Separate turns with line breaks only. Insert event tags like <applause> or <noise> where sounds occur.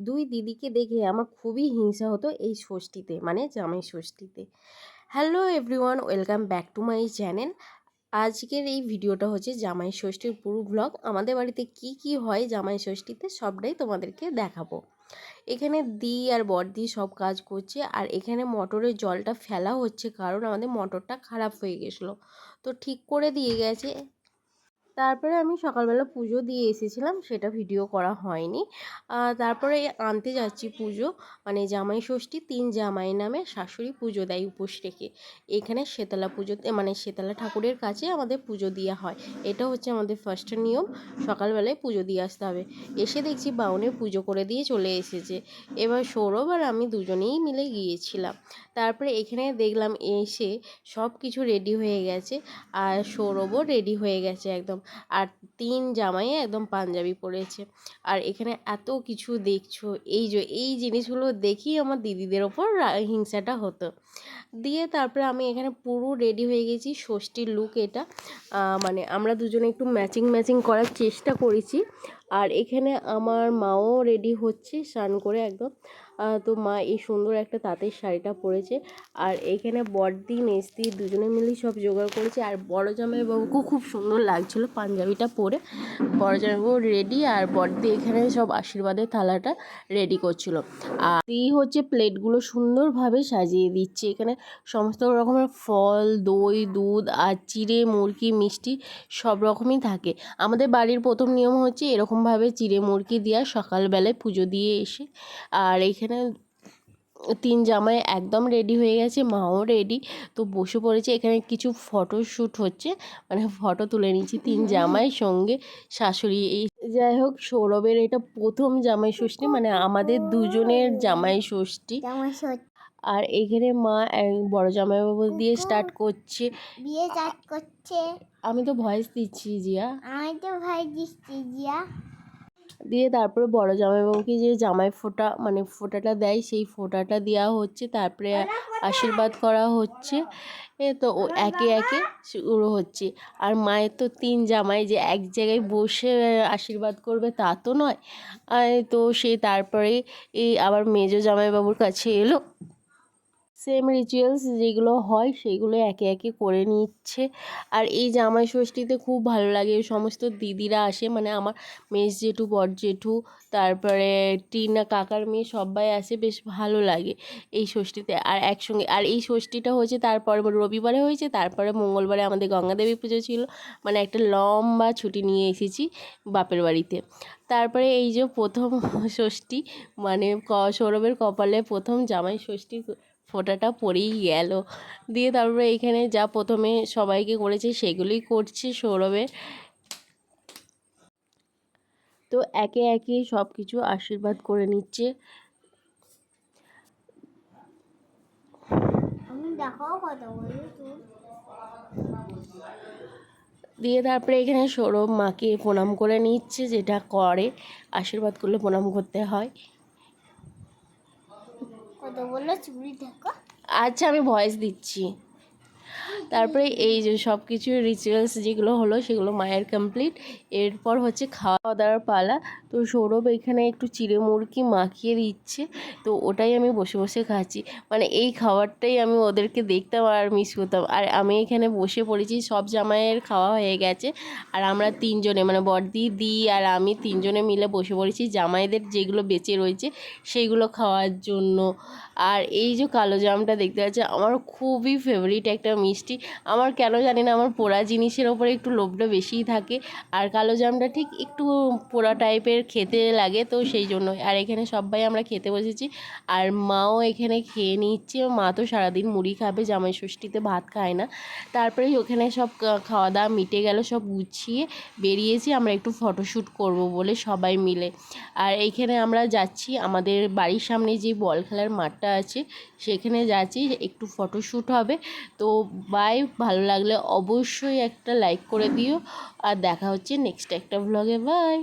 দুই দিদিকে দেখে আমার খুবই হিংসা হতো এই ষষ্ঠীতে মানে জামাই ষষ্ঠীতে। Hello everyone welcome back to my channel আজকের এই ভিডিওটা হচ্ছে জামাই ষষ্ঠীর পুরো ব্লগ আমাদের বাড়িতে কি কি হয় জামাই ষষ্ঠীতে সবটাই তোমাদেরকে দেখাবো। এখানে দি আর বড়দি সব কাজ করছে আর এখানে মোটরের জলটা ফেলা হচ্ছে কারণ আমাদের মোটরটা খারাপ হয়ে গেছিল। তো ঠিক করে দিয়ে গেছে। তারপরে আমি সকালবেলা পুজো দিয়ে এসেছিলাম, সেটা ভিডিও করা হয়নি। তারপরে আনতে যাচ্ছি পুজো মানে জামাই ষষ্ঠী, তিন জামাই নামে শাশুড়ি পুজো দেয় উপোস রেখে। এখানে শেতলা পুজোতে মানে শেতলা ঠাকুরের কাছে আমাদের পুজো দেওয়া হয়। এটা হচ্ছে আমাদের ফার্স্ট নিয়ম, সকালবেলায় পুজো দিয়ে আসতে হবে। এসে দেখছি বাউনে পুজো করে দিয়ে চলে এসেছে। এবার সৌরভ আর আমি দুজনেই মিলে গিয়েছিলাম। তারপরে এখানে দেখলাম এসে সব কিছু রেডি হয়ে গেছে, আর সৌরভও রেডি হয়ে গেছে একদম। আর তিন জামাই একদম পাঞ্জাবি পরেছে। আর এখানে এত কিছু দেখছ, এই যে, এই জিনিসগুলো দেখি আমার দিদিদের ওপর হিংসাটা হতো। দিয়ে তারপরে আমি এখানে পুরো রেডি হয়ে গেছি, ষষ্ঠীর লুক এটা। মানে আমরা দুজনে একটু ম্যাচিং ম্যাচিং করার চেষ্টা করেছি। আর এখানে আমার মাও রেডি হচ্ছে, স্নান করে একদম। তো মা এই সুন্দর একটা তাঁতের শাড়িটা পরেছে। আর এখানে বড়দি মেজদি দুজনে মিলেই সব জোগাড় করেছে। আর বড় জামাই জামাইবাবুকেও খুব সুন্দর লাগছিল পাঞ্জাবিটা পরে। বড় জামাইবাবু রেডি আর বড়দি এখানে সব আশীর্বাদের থালাটা রেডি করছিল। আর এই হচ্ছে প্লেটগুলো সুন্দরভাবে সাজিয়ে দিচ্ছে। এখানে সমস্ত রকমের ফল, দই, দুধ আর চিড়ে, মুরগি, মিষ্টি সব রকমই থাকে। আমাদের বাড়ির প্রথম নিয়ম হচ্ছে এরকমভাবে চিড়ে, মুরগি দেওয়া সকালবেলায় পুজো দিয়ে এসে। আর এইখানে তিন জামাই একদম রেডি হয়ে গেছে মাও রেডি তো বসে পড়েছে। এখানে কিছু ফটোশ্যুট হচ্ছে মানে ফটো তুলে নিচ্ছি তিন <laughs> জামাই সঙ্গে শাশুড়ি। এই যাই হোক সৌরভের এটা প্রথম জামাই ষষ্ঠী মানে আমাদের দুজনের জামাই ষষ্ঠী। আর এখানে মা বড় জামাইবাবু দিয়ে স্টার্ট করছে।
বিয়ে স্টার্ট করছে।
আমি তো ভয়েস দিচ্ছি জিয়া।
আমি তো ভয় দিচ্ছি জিয়া।
দিয়ে তারপরে বড় জামাইবাবুকে যে জামাই ফোঁটা মানে ফোঁটাটা দেয় সেই ফোঁটাটা দেওয়া হচ্ছে। তারপরে আশীর্বাদ করা হচ্ছে। এ তো ও একে একে শুরু হচ্ছে। আর মায়ের তো তিন জামাই যে এক জায়গায় বসে আশীর্বাদ করবে তা তো নয়। তো সে তারপরে এই আবার মেজো জামাইবাবুর কাছে এলো। সেম রিচুয়ালস যেগুলো হয় সেগুলো একে একে করে নিচ্ছে। আর এই জামাই ষষ্ঠীতে খুব ভালো লাগে সমস্ত দিদিরা আসে মানে আমার মেস জেঠু, বর জেঠু, তারপরে টিনা, কাকার মেয়ে সবাই আসে, বেশ ভালো লাগে এই ষষ্ঠীতে। আর একসঙ্গে, আর এই ষষ্ঠীটা হয়েছে তারপরে রবিবারে হয়েছে, তারপরে মঙ্গলবারে আমাদের গঙ্গাদেবী পুজো ছিল মানে একটা লম্বা ছুটি নিয়ে এসেছি বাপের বাড়িতে। তারপরে এই যে প্রথম ষষ্ঠী মানে সৌরভের কপালে প্রথম জামাই ষষ্ঠী ফোঁটাটা পড়েই গেল। দিয়ে তারপরে এখানে যা প্রথমে সবাইকে করেছে সেগুলোই করছে সৌরভে। তো একে একে সব কিছু আশীর্বাদ করে নিচ্ছে। দিয়ে তারপরে এখানে সৌরভ মাকে প্রণাম করে নিচ্ছে যেটা করে। আশীর্বাদ করলে প্রণাম করতে হয়।
কত বলল চুড়ি দেখো।
আচ্ছা আমি ভয়েস দিচ্ছি। তারপরে এই যে সব কিছু রিচুয়ালস যেগুলো হলো সেগুলো মায়ের কমপ্লিট এরপর হচ্ছে খাওয়া দাওয়ার পালা। তো সৌরভ এখানে একটু চিড়ে মুরগি মাখিয়ে দিচ্ছে। তো ওটাই আমি বসে বসে খাচ্ছি। মানে এই খাবারটাই আমি ওদেরকে দেখতাম আর মিস করতাম। আর আমি এখানে বসে পড়েছি, সব জামাইয়ের খাওয়া হয়ে গেছে। আর আমরা তিনজনে মানে বড়দি দি আর আমি তিনজনে মিলে বসে পড়েছি জামাইদের যেগুলো বেঁচে রয়েছে সেইগুলো খাওয়ার জন্য। আর এই যে কালো জামটা দেখতে পাচ্ছি আমার খুবই ফেভারিট একটা মিষ্টি। আমার কেন জানি না, আমার পোড়া জিনিসের ওপরে একটু লোভটা বেশিই থাকে। আর কালো জামটা ঠিক একটু পোড়া টাইপের খেতে লাগে, তো সেই জন্য আর এখানে সবাই আমরা খেতে বসেছি। আর মাও এখানে খেয়ে নিচ্ছে। মা তো সারাদিন মুড়ি খাবে, জামাই ষষ্ঠীতে ভাত খায় না। তারপরে ওখানে সব খাওয়া দাওয়া মিটে গেল, সব গুছিয়ে বেরিয়েছি। আমরা একটু ফটোশ্যুট করব বলে সবাই মিলে। আর এইখানে আমরা যাচ্ছি, আমাদের বাড়ির সামনে যে বল খেলার মাঠটা আছে, সেখানে যাচ্ছি, একটু ফটোশ্যুট হবে। তো বাই ভালো লাগলে অবশ্যই একটা লাইক করে দিও। আর দেখা হচ্ছে নেক্সট একটা ব্লগে বাই